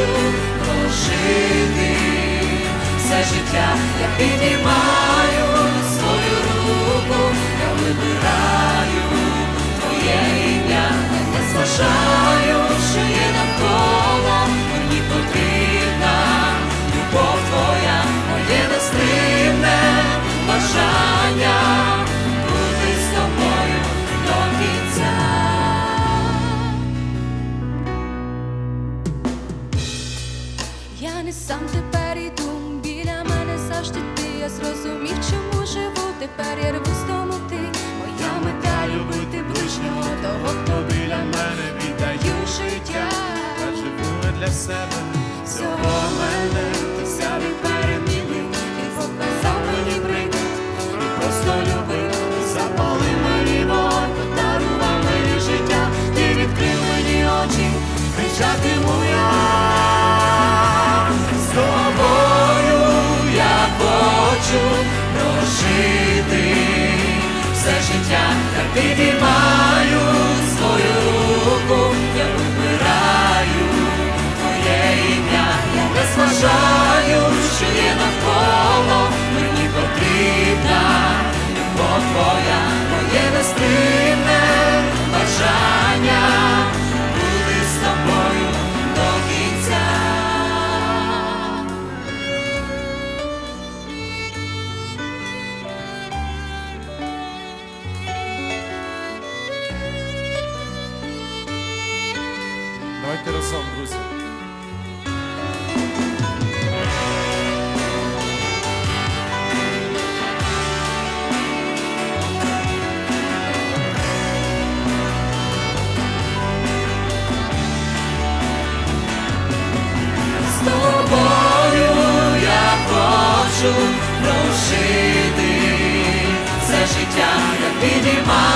хочу прожити все життя, я піднімаю сам тепер іду, біля мене завжди ти. Я зрозумів, чому живу, тепер я рву з тому ти. Моя мета любити ближнього, того, хто біля мене віддаю життя. Я живу не для себе, Всього мене ти взяв і перемінив, ти показав мені приклад, і просто любив, ти запалив мені вогонь, подарував мені життя, ти відкрив мені очі, кричатиму я життя, я підіймаю Давайте разом, друзі. З тобою я прожити все життя, я підіймаю